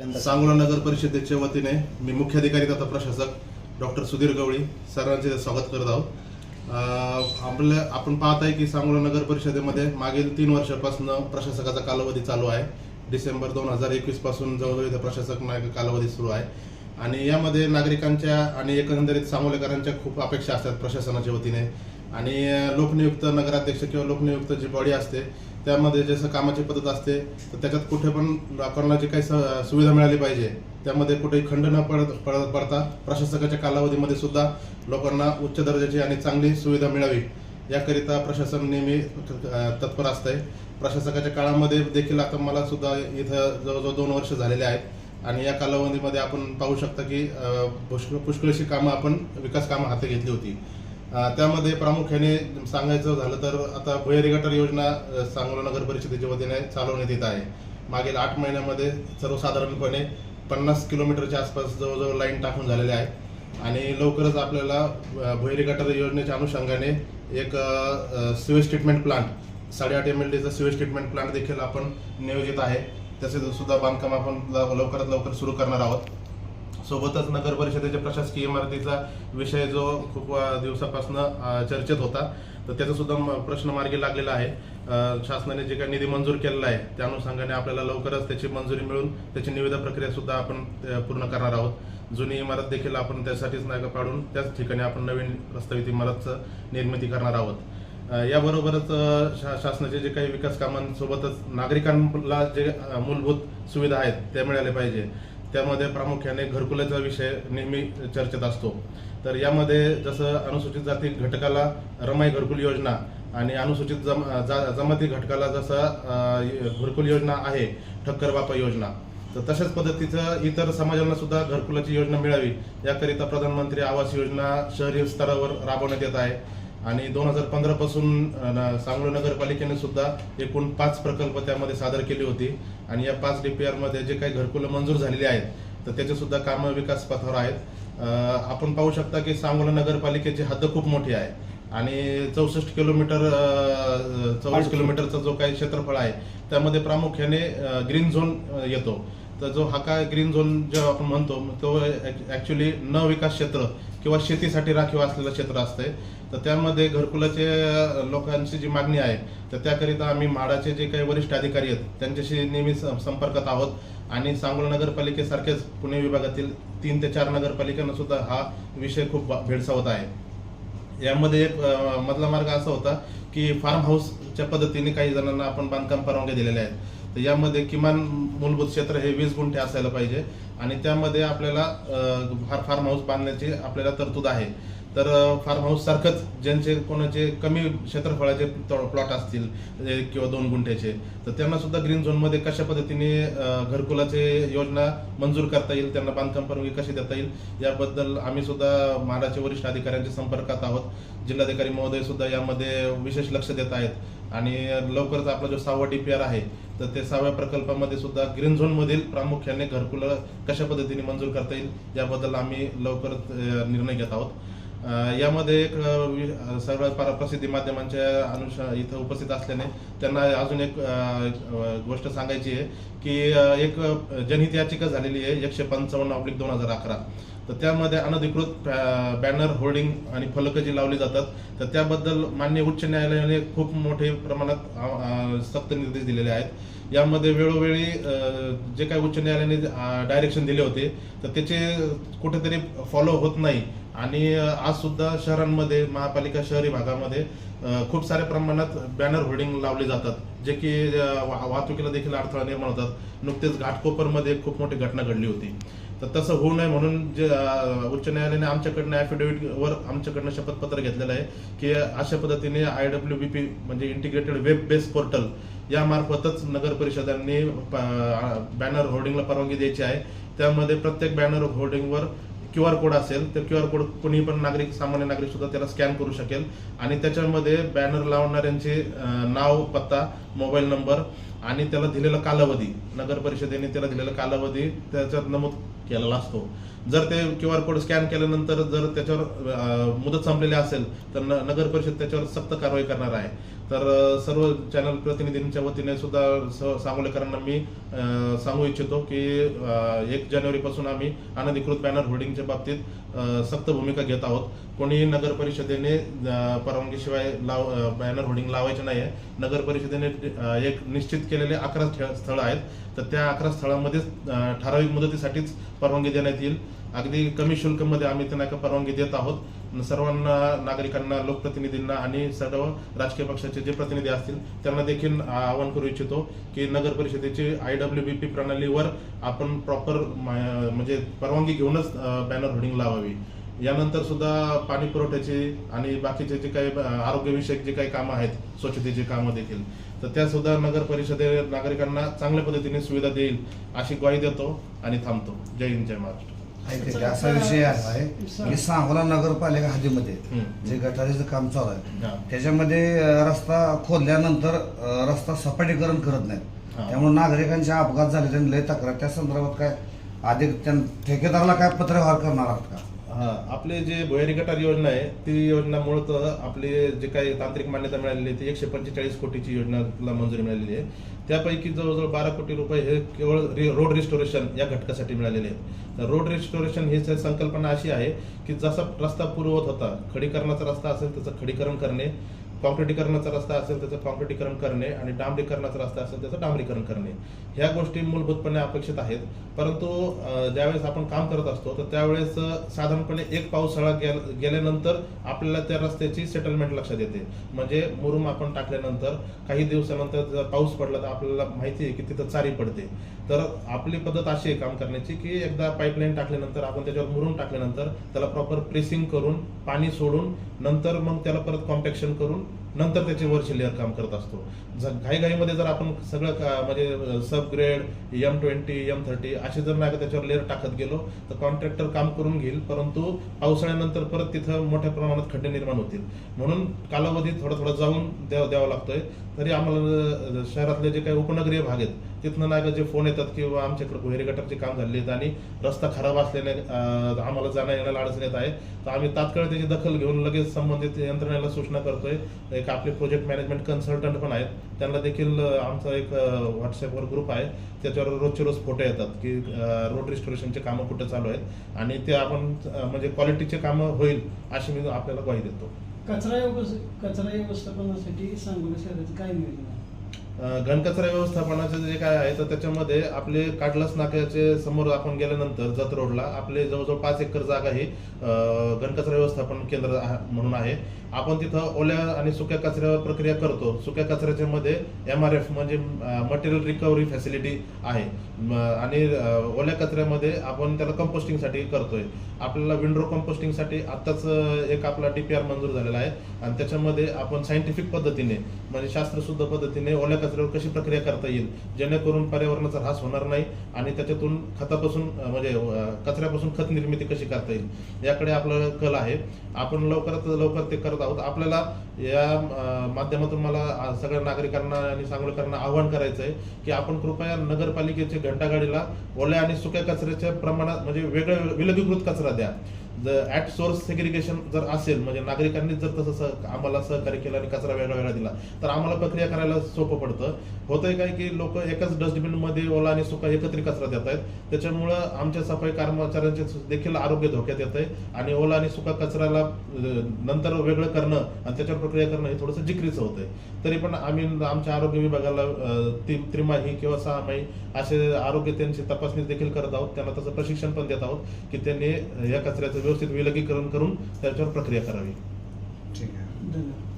सांगोला नगर परिषदेच्या वतीने मी मुख्याधिकारी तथा प्रशासक डॉक्टर सुधीर गवळी सरांचे स्वागत करत आहोत. आपल्या आपण पाहत आहे की सांगोला नगर परिषदेमध्ये मागील तीन वर्षापासून प्रशासकाचा कालावधी चालू आहे. डिसेंबर दोन हजार एकवीसपासून जवळजवळ इथं प्रशासक कालावधी सुरू आहे. आणि यामध्ये नागरिकांच्या आणि एकंदरीत सांगोलेकरांच्या खूप अपेक्षा असतात प्रशासनाच्या वतीने. आणि लोकनियुक्त नगराध्यक्ष किंवा लोकनियुक्त जी बॉडी असते त्यामध्ये जसं कामाची पद्धत असते तर त्याच्यात कुठे पण लोकांना जी काही स- सुविधा मिळाली पाहिजे त्यामध्ये कुठेही खंड न पडत पडत पडता प्रशासकाच्या कालावधीमध्ये सुद्धा लोकांना उच्च दर्जाची आणि चांगली सुविधा मिळावी. याकरिता प्रशासन नेहमी तत्पर असतंय. प्रशासकाच्या काळामध्ये देखील आता मला सुद्धा इथं जवळजवळ दोन वर्ष झालेले आहेत आणि या कालावधीमध्ये आपण पाहू शकता की पुष्कळ पुष्कळशी कामं आपण विकास कामं हाती घेतली होती. त्यामध्ये प्रामुख्याने सांगायचं झालं तर आता भुयारी गटर योजना सांगोला नगर परिषदेच्या वतीने चालवण्यात येत आहे. मागील आठ महिन्यामध्ये सर्वसाधारणपणे पन्नास किलोमीटरच्या आसपास जवळजवळ लाईन टाकून झालेल्या आहेत. आणि लवकरच आपल्याला भुयारी गटर योजनेच्या अनुषंगाने एक सिवेज ट्रीटमेंट प्लांट साडेआठ एम एल डीचा सिवेज ट्रीटमेंट प्लांट देखील आपण नियोजित आहे. तसेच सुद्धा बांधकाम आपण लवकरात लवकर सुरू करणार आहोत. सोबतच नगर परिषदेच्या प्रशासकीय इमारतीचा विषय जो खूप दिवसापासून चर्चेत होता तर त्याचा सुद्धा प्रश्न मार्गी लागलेला आहे. शासनाने जे काही निधी मंजूर केलेला आहे त्या अनुषंगाने आपल्याला लवकरच त्याची मंजुरी मिळून त्याची निविदा प्रक्रिया सुद्धा आपण पूर्ण करणार आहोत. जुनी इमारत देखील आपण त्यासाठीच नाही का पाडून त्याच ठिकाणी आपण नवीन प्रस्तावित इमारतचं निर्मिती करणार आहोत. याबरोबरच शा शासनाचे जे काही विकास कामांसोबतच नागरिकांना जे मूलभूत सुविधा आहेत त्या मिळाल्या पाहिजे. त्यामध्ये प्रामुख्याने घरकुलाचा विषय नेहमी चर्चेत असतो. तर यामध्ये जसं अनुसूचित जाती घटकाला रमाई घरकुल योजना आणि अनुसूचित जम जा- जमाती घटकाला जसं घरकुल योजना आहे ठक्कर बापा योजना. तर तशाच पद्धतीचं इतर समाजाला सुद्धा घरकुलाची योजना मिळावी याकरिता प्रधानमंत्री आवास योजना शहरी स्तरावर राबवण्यात येत आहे. आणि दोन हजार पंधरा पासून अ, न- सांगली नगरपालिकेने सुद्धा एकूण पाच प्रकल्प त्यामध्ये सादर केली होती. आणि या पाच डीपीआरमध्ये जे काही घरकुलं मंजूर झालेली आहेत तर त्याचे सुद्धा कामं विकास पथावर आहेत. आपण पाहू शकता की सांगोला नगरपालिकेची हद्द खूप मोठी आहे आणि चौसष्ट किलोमीटर चौसष्ट किलोमीटरचा जो काही क्षेत्रफळ आहे त्यामध्ये प्रामुख्याने ग्रीन झोन येतो. तर जो हा काय ग्रीन झोन जो आपण म्हणतो तो ऍक्च्युली न विकास क्षेत्र किंवा शेतीसाठी राखीव असलेलं क्षेत्र असतंय तर त्यामध्ये घरकुलाचे लोकांची जी मागणी आहे तर त्याकरिता आम्ही म्हाडाचे जे काही वरिष्ठ अधिकारी आहेत त्यांच्याशी नेहमी संपर्कात आहोत. आणि सांगोला नगरपालिकेसारखेच पुणे विभागातील तीन ते चार नगरपालिकांना सुद्धा हा विषय खूप भेडसावत आहे. यामध्ये एक मधला मार्ग असा होता की फार्म हाऊसच्या पद्धतीने काही जणांना आपण बांधकाम परवानगी दिलेल्या आहेत तर यामध्ये किमान मूलभूत क्षेत्र हे वीस गुंठे असायला पाहिजे. आणि त्यामध्ये आपल्याला फार फार्म हाऊस बांधण्याची आपल्याला तरतूद आहे. तर फार्म हाऊस सारखंच ज्यांचे कोणाचे कमी क्षेत्रफळाचे प्लॉट असतील म्हणजे किंवा दोन गुंठ्याचे तर त्यांना सुद्धा ग्रीन झोनमध्ये कशा पद्धतीने घरकुलाचे योजना मंजूर करता येईल त्यांना बांधकाम परवानगी कशी देता येईल याबद्दल आम्ही सुद्धा महाराष्ट्र वरिष्ठ अधिकाऱ्यांच्या संपर्कात आहोत. जिल्हाधिकारी महोदय सुद्धा यामध्ये विशेष लक्ष देत आहेत. आणि लवकरच आपला जो सहावा डीपीआर आहे तर ते सहाव्या प्रकल्पामध्ये सुद्धा ग्रीन झोनमधील प्रामुख्याने घरकुलं कशा पद्धतीने मंजूर करता येईल याबद्दल आम्ही लवकरच निर्णय घेत आहोत. यामध्ये एक सर्व प्रसिद्धी माध्यमांच्या अनुषा इथं उपस्थित असल्याने त्यांना अजून एक गोष्ट सांगायची आहे की एक जनहित याचिका झालेली आहे एकशे पंचावन्न ऑब्लिक दोन हजार अकरा. तर त्यामध्ये अनधिकृत बॅनर होर्डिंग आणि फलक जी लावली जातात तर त्याबद्दल मान्य उच्च न्यायालयाने खूप मोठे प्रमाणात सक्त निर्देश दिलेले आहेत. यामध्ये वेळोवेळी जे काही उच्च न्यायालयाने डायरेक्शन दिले होते तर त्याचे कुठेतरी फॉलो होत नाही. आणि आज सुद्धा शहरांमध्ये महापालिका शहरी भागामध्ये खूप साऱ्या प्रमाणात बॅनर होर्डिंग लावले जातात. जे की वा- वाहतुकीला देखील अडथळा निर्माण होतात. नुकतेच घाटकोपरमध्ये खूप मोठी घटना घडली होती. तर तसं होऊ नये म्हणून जे उच्च न्यायालयाने आमच्याकडनं affidavit वर आमच्याकडनं शपथपत्र घेतलेलं आहे की अशा पद्धतीने आय डब्ल्यू बी पी म्हणजे इंटिग्रेटेड वेब बेस पोर्टल यामार्फतच नगर परिषदांनी बॅनर होर्डिंगला परवानगी द्यायची आहे. त्यामध्ये प्रत्येक बॅनर होर्डिंगवर क्यू आर कोड असेल तर क्यू आर कोड कोणी पण नागरिक सामान्य नागरिक सुद्धा त्याला स्कॅन करू शकेल. आणि त्याच्यामध्ये बॅनर लावणाऱ्यांचे नाव पत्ता मोबाईल नंबर आणि त्याला दिलेला कालावधी नगर परिषदेने त्याला दिलेला कालावधी त्याच्यात नमूद केलेला असतो. जर ते क्यू आर कोड स्कॅन केल्यानंतर जर त्याच्यावर मुदत संपलेली असेल तर न- नगर परिषद त्याच्यावर सक्त कारवाई करणार आहे. तर सर्व चॅनल प्रतिनिधींच्या वतीने सुद्धा स- सांगोलेकरांना मी सांगू इच्छितो की एक जानेवारीपासून आम्ही अनधिकृत बॅनर होर्डिंगच्या बाबतीत सक्त भूमिका घेत आहोत. कोणी नगर परिषदेने परवानगीशिवाय लाव बॅनर होर्डिंग लावायचे नाही आहे नगर परिषदेने एक निश्चित केलेले अकरा स्थळं आहेत. तर त्या अकरा स्थळामध्येच ठराविक मुदतीसाठीच परवानगी देण्यात येईल. अगदी कमी शुल्कमध्ये आम्ही त्यांना परवानगी देत आहोत. सर्वांना नागरिकांना लोकप्रतिनिधींना आणि सर्व राजकीय पक्षाचे जे प्रतिनिधी असतील त्यांना देखील आवाहन करू इच्छितो की नगर परिषदेची आय डब्ल्यू बी पी प्रणालीवर आपण प्रॉपर म्हणजे परवानगी घेऊनच बॅनर होर्डिंग लावावी. यानंतर सुद्धा पाणी पुरवठ्याची आणि बाकीचे जे काही आरोग्यविषयक जे काही कामं आहेत स्वच्छतेची कामं देखील तर त्या सुद्धा नगर परिषदे नागरिकांना चांगल्या पद्धतीने सुविधा देईल अशी ग्वाही देतो आणि थांबतो. जय हिंद जय महाराष्ट्र. असा विषय आहे की सांगोला नगरपालिका हद्दीमध्ये. जे गटारीचं काम चालू आहे. हा. त्याच्यामध्ये रस्ता खोदल्यानंतर रस्ता सपाटीकरण करत नाहीत. त्यामुळे नागरिकांचे अपघात झाले त्यांनी लय तक्रार. त्या संदर्भात काय अधिक त्या ठेकेदाराला काय पत्रव्यवहार करणार आहात का? हा आपले जे भुयारी गटार योजना आहे ती योजना मूळतः आपले जे काही तांत्रिक मान्यता मिळालेली आहे ती एकशे पंचेचाळीस कोटीची योजनाला मंजुरी मिळालेली आहे. त्यापैकी जवळजवळ बारा कोटी रुपये हे केवळ रि- रोड रिस्टोरेशन या घटकासाठी मिळालेले आहेत. तर रोड रिस्टोरेशन ही संकल्पना अशी आहे की जसा रस्ता पुरवत होता खडीकरणाचा रस्ता असेल त्याचं खडीकरण करणे कॉन्क्रिटीकरणाचा रस्ता असेल त्याचं कॉन्क्रिटीकरण करणे आणि डांबरीकरणाचा रस्ता असेल त्याचं डांबरीकरण करणे. ह्या गोष्टी मूलभूतपणे अपेक्षित आहेत. परंतु ज्यावेळेस आपण काम करत असतो तर त्यावेळेस साधारणपणे एक पावसाळा गेल्यानंतर आपल्याला त्या रस्त्याची सेटलमेंट लक्षात येते. म्हणजे मुरुम आपण टाकल्यानंतर काही दिवसानंतर जर पाऊस पडला तर आपल्याला माहिती आहे की तिथं चारी पडते. तर आपली पद्धत अशी आहे काम करण्याची की एकदा पाईपलाईन टाकल्यानंतर आपण त्याच्यावर मुरून टाकल्यानंतर त्याला प्रॉपर प्रेसिंग करून पाणी सोडून नंतर मग त्याला परत कॉम्पॅक्शन करून नंतर त्याचे वरचे लेअर काम करत असतो. जर घाईघाईमध्ये जर आपण सगळं का म्हणजे sub grade M twenty M thirty असे जर नाही का त्याच्यावर लेअर टाकत गेलो तर कॉन्ट्रॅक्टर काम करून घेईल परंतु पावसाळ्यानंतर परत तिथं मोठ्या प्रमाणात खड्डे निर्माण होतील. म्हणून कालावधी थोडा थोडा जाऊन द्यावा द्यावा लागतोय. तरी आम्हाला शहरातले जे काही उपनगरीय भाग आहेत तिथनं नाही का जे फोन येतात किंवा आमच्याकडे भुहेरी गटारचे काम झालेले आहेत आणि रस्ता खराब असल्याने आम्हाला जाण्या येण्याला अडचण येत आहे तर आम्ही तात्काळ त्याची दखल घेऊन लगेच संबंधित यंत्रणेला सूचना करतोय. एक आपले प्रोजेक्ट मॅनेजमेंट कन्सल्टंट पण आहेत. त्यांना देखील आमचा एक व्हॉट्सअपवर ग्रुप आहे. त्याच्यावर रोजचे रोज फोटो येतात की रोड रिस्टोरेशनचे कामं कुठं चालू आहेत. आणि ते आपण म्हणजे क्वालिटीचे कामं होईल अशी मी आपल्याला ग्वाही देतो. कचरा कचरा व्यवस्थापनासाठी सांगोला शहराचं काय नियोजन आहे? घनकचरा व्यवस्थापनाचं जे काय आहे तर त्याच्यामध्ये आपले काटलास नाक्याचे समोर आपण गेल्यानंतर जत रोडला आपले जवळजवळ पाच एकर जागा ही घनकचरा व्यवस्थापन केंद्र म्हणून आहे. आपण तिथं ओल्या आणि सुक्या कचऱ्यावर प्रक्रिया करतो. सुक्या कचऱ्याच्या मध्ये एम आर एफ म्हणजे मटेरियल रिकव्हरी फॅसिलिटी आहे. आणि ओल्या कचऱ्यामध्ये आपण त्याला कंपोस्टिंगसाठी करतोय. आपल्याला विंडो कंपोस्टिंगसाठी आत्ताच एक आपला डी पी आर मंजूर झालेला आहे. आणि त्याच्यामध्ये आपण सायंटिफिक पद्धतीने म्हणजे शास्त्रशुद्ध पद्धतीने ओल्या कचऱ्यावर कशी प्रक्रिया करता येईल? जेणेकरून पर्यावरणाचा ऱ्हास होणार नाही आणि त्याच्यातून खतापासून म्हणजे कचऱ्यापासून खत निर्मिती कशी करता येईल? याकडे आपलं कल आहे. आपण लवकरात लवकर ते करत आहोत. आपल्याला या माध्यमातून मला सगळ्या नागरिकांना आणि सांगोळकरांना आवाहन करायचं आहे की आपण कृपया नगरपालिकेच्या घंटागाडीला ओल्या आणि सुक्या कचऱ्याच्या प्रमाणात म्हणजे वेगळं विलगीकृत कचरा द्या. जर ऍट सोर्स सेग्रिगेशन जर असेल म्हणजे नागरिकांनी जर तसं सह आम्हाला सहकार्य केलं आणि कचरा वेगळा वेगळा दिला तर आम्हाला प्रक्रिया करायला सोपं पडतं. होतंय काय की लोक एकाच डस्टबिनमध्ये ओला आणि सुका एकत्रित कचरा देत आहेत. त्याच्यामुळं आमच्या सफाई कर्मचाऱ्यांचे देखील आरोग्य धोक्यात येत आहे आणि ओला आणि सुका कचऱ्याला नंतर वेगळं करणं आणि त्याच्यावर प्रक्रिया करणं हे थोडंसं जिक्रीचं होतंय. तरी पण आम्ही आमच्या आरोग्य विभागाला ती त्रिमाही किंवा सहामाही असे आरोग्य त्यांची तपासणी देखील करत आहोत. त्यांना तसं प्रशिक्षण पण देत आहोत की त्यांनी या कचऱ्याचं व्यवस्थित विलगीकरण करून त्याच्यावर प्रक्रिया करावी. ठीक आहे. धन्यवाद.